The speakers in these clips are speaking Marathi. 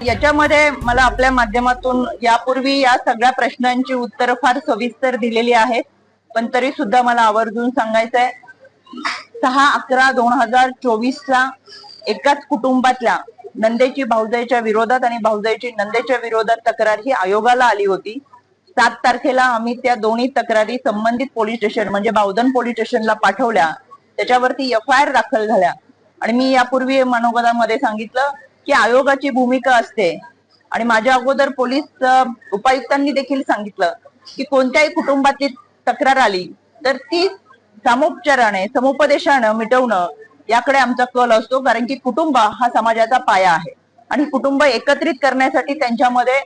याच्यामध्ये मला आपल्या माध्यमातून यापूर्वी या सगळ्या प्रश्नांची उत्तरं फार सविस्तर दिलेली आहेत पण तरी सुद्धा मला आवर्जून सांगायचं आहे सहा अकरा दोन हजार चोवीस ला एकाच कुटुंबातल्या नंदेची भाऊजाईच्या विरोधात आणि भाऊजाईची नंदेच्या विरोधात तक्रार ही आयोगाला आली होती. सात तारखेला आम्ही त्या दोन्ही तक्रारी संबंधित पोलीस स्टेशन म्हणजे बावधन पोलीस स्टेशनला पाठवल्या. त्याच्यावरती एफ आय आर दाखल झाल्या. आणि मी यापूर्वी मनोगतामध्ये सांगितलं की आयोगाची भूमिका असते. आणि माझ्या अगोदर पोलीस उपायुक्तांनी देखील सांगितलं की कोणत्याही कुटुंबातली तक्रार आली तर ती सामोपचाराने समुपदेशानं मिटवणं याकडे आमचा कल असतो. कारण की कुटुंब हा समाजाचा पाया आहे. आणि कुटुंब एकत्रित करण्यासाठी त्यांच्यामध्ये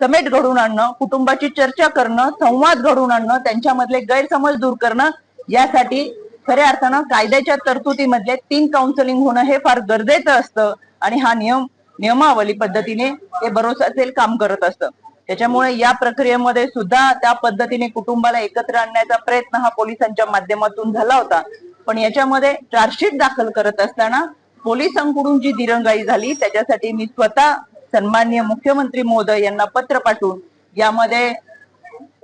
समेट घडवून आणणं कुटुंबाची चर्चा करणं संवाद घडवून आणणं त्यांच्यामधले गैरसमज दूर करणं यासाठी खऱ्या अर्थानं कायद्याच्या तरतुदीमधले तीन काउन्सिलिंग होणं हे फार गरजेचं असतं आणि हा नियम नियमावली पद्धतीने हे भरोसाचे काम करत असतं. त्याच्यामुळे या प्रक्रियेमध्ये सुद्धा त्या पद्धतीने कुटुंबाला एकत्र आणण्याचा प्रयत्न हा पोलिसांच्या माध्यमातून झाला होता. पण याच्यामध्ये चार्जशीट दाखल करत असताना पोलिसांकडून जी दिरंगाई झाली त्याच्यासाठी मी स्वतः सन्माननीय मुख्यमंत्री महोदय यांना पत्र पाठवून यामध्ये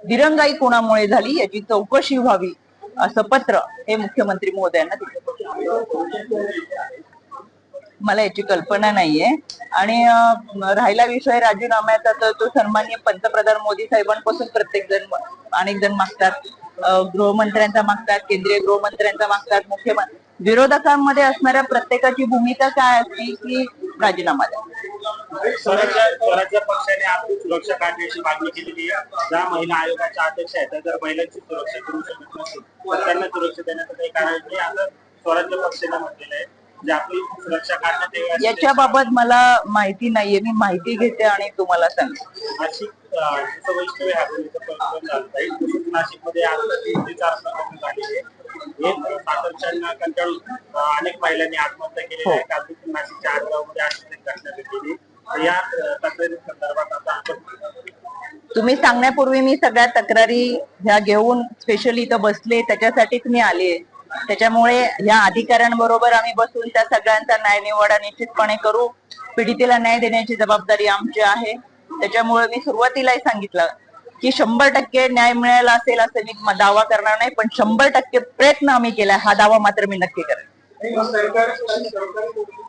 दिरंगाई कोणामुळे झाली याची चौकशी व्हावी. असं पत्र हे मुख्यमंत्री महोदयांना दिलं. मला याची कल्पना नाहीये. आणि राहिला विषय राजीनाम्याचा तर तो सन्माननीय पंतप्रधान मोदी साहेबांपासून प्रत्येक जण अनेक जण मागतात. गृहमंत्र्यांचा मागतात केंद्रीय गृहमंत्र्यांचा मागतात मुख्यमंत्री. विरोधकांमध्ये असणाऱ्या प्रत्येकाची भूमिका काय असते की राजीनामा द्या. स्वराज्य पक्षाने आपली सुरक्षा काढण्याची मागणी केलेली आहे. ज्या महिला आयोगाच्या अध्यक्ष आहेत त्या जर महिलांची सुरक्षा करू शकत नसेल तर त्यांना सुरक्षा देण्याचं काही कारण नाही. असं स्वराज्य पक्षाने म्हटलेलं आहे जे आपली सुरक्षा काढण्यात मला माहिती नाहीये. मी माहिती घेते आणि तुम्हाला सांगते. नाशिक वैष्णवी आहे. चार प्रकरण झालेले आहे. हे कंटाळून अनेक महिलांनी आत्महत्या केलेल्या आहे. देखील नाशिकच्या आजगावमध्ये अशीच एक घटना घडलेली या तक्रारी संदर्भात आता आपण तुम्ही सांगण्यापूर्वी मी सगळ्या तक्रारी ह्या घेऊन स्पेशली इथं बसले त्याच्यासाठीच मी आले. त्याच्यामुळे ह्या अधिकाऱ्यांबरोबर आम्ही बसून त्या सगळ्यांचा न्याय निवाडा निश्चितपणे करू. पीडितेला न्याय देण्याची जबाबदारी आमची आहे. त्याच्यामुळे मी सुरुवातीलाही सांगितलं की शंभर टक्के न्याय मिळाला असेल असं मी दावा करणार नाही पण शंभर टक्के प्रयत्न आम्ही केला हा दावा मात्र मी नक्की करेन. सरकार सरकारी